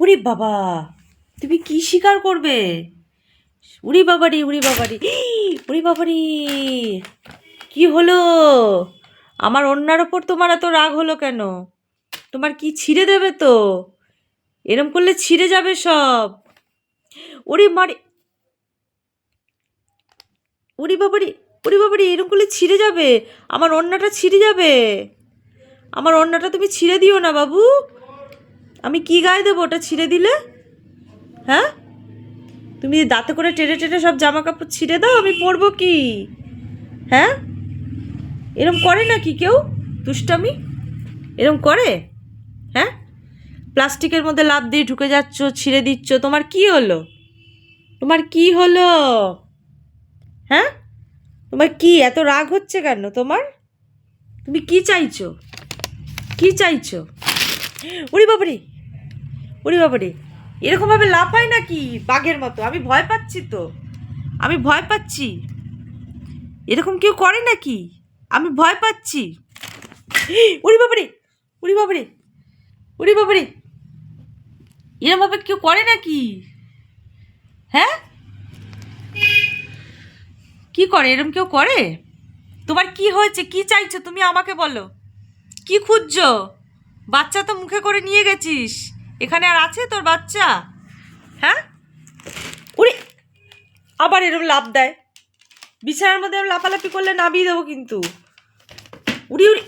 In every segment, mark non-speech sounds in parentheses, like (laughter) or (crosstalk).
উরি বাবা, তুমি কি শিকার করবে? উরি বাবারি উরি বাবারি (gasps) উরি বাবারি কি হলো? আমার অন্যার ওপর তোমার এত রাগ হলো কেন? তোমার কি ছিঁড়ে দেবে তো? এরম করলে ছিঁড়ে যাবে সব। ওরে মারি উরি বাবারি উরি বাবারি এরম করলে ছিঁড়ে যাবে। আমার অন্যটা ছিঁড়ে যাবে। আমার অন্যটা তুমি ছিঁড়ে দিও না বাবু। আমি কি গায়ে দেবো? ওটা ছিঁড়ে দিলে? হ্যাঁ? তুমি দাঁতে করে টেনে টেনে সব জামা কাপড় ছিঁড়ে দাও, আমি পরবো কি? হ্যাঁ? এরম করে নাকি কেউ? দুষ্টামি? এরম করে? হ্যাঁ? প্লাস্টিকের মধ্যে লাভ দিয়ে ঢুকে যাচ্ছ, ছিঁড়ে দিচ্ছ, তোমার কি হলো? তোমার কি হলো? হ্যাঁ? তোমার কি, এত রাগ হচ্ছে কেন তোমার? তুমি কি চাইছো? কি চাইছো? উড়ি বাবারে! উড়ি বাবারে, এরকমভাবে লাফায় নাকি বাঘের মতো? আমি ভয় পাচ্ছি তো। আমি ভয় পাচ্ছি। এরকম কেউ করে নাকি? আমি ভয় পাচ্ছি। উড়ি বাবারে উড়ি বাবারে উড়ি বাবারে এরকমভাবে কেউ করে নাকি? হ্যাঁ? কি করে? এরকম কেউ করে? তোমার কি হয়েছে? কি চাইছো? তুমি আমাকে বলো। কি খুঁজছো? বাচ্চা তো মুখে করে নিয়ে গেছিস। এখানে আর আছে তোর বাচ্চা? হ্যাঁ? উড়ি! আবার এরকম লাভ দেয়। বিছানার মধ্যে লাফালাফি করলে নামিয়ে দেবো কিন্তু। উড়ি উড়ি!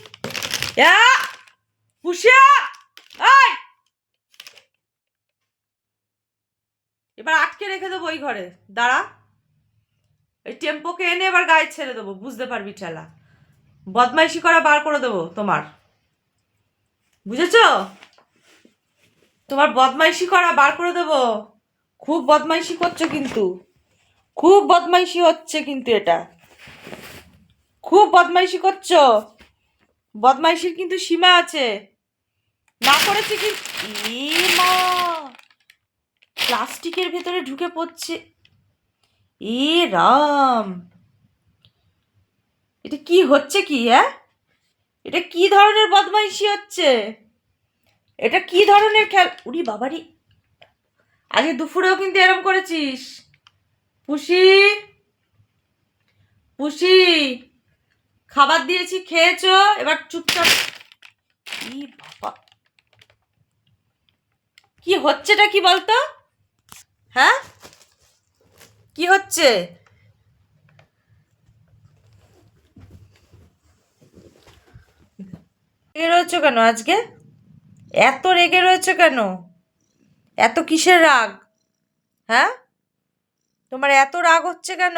এবার আটকে রেখে দেবো ওই ঘরে। দাঁড়া। এই টেম্পোকে এনে এবার গায়ে ছেড়ে দেবো। বুঝতে পারবি, ঠেলা। বদমাইশি করা বার করে দেবো তোমার। বুঝেছ? তোমার বদমাইশি করা বার করে দেবো। খুব বদমাইশি করছ কিন্তু। খুব বদমাইশি হচ্ছে কিন্তু এটা। খুব বদমাইশি করছ। বদমাইশির কিন্তু সীমা আছে। না করেছে কি? মা! প্লাস্টিকের ভেতরে ঢুকে পড়ছে। এ রাম! এটা কি হচ্ছে কি হ্যাঁ? এটা কি ধরনের বদমাইশি হচ্ছে? এটা কি ধরনের খেল? উড়ি বাবারি আগে দুপুরেও কিন্তু এরম করেছিস। পুষি পুষি, খাবার দিয়েছি, খেয়েছো, এবার চুপচাপ। ই বাবা। কি হচ্ছেটা কি বলতো? হ্যাঁ? কি হচ্ছে? রয়েছো কেন আজকে? এত রেগে রয়েছে কেন? এত কিসের রাগ? হ্যাঁ? তোমার এত রাগ হচ্ছে কেন?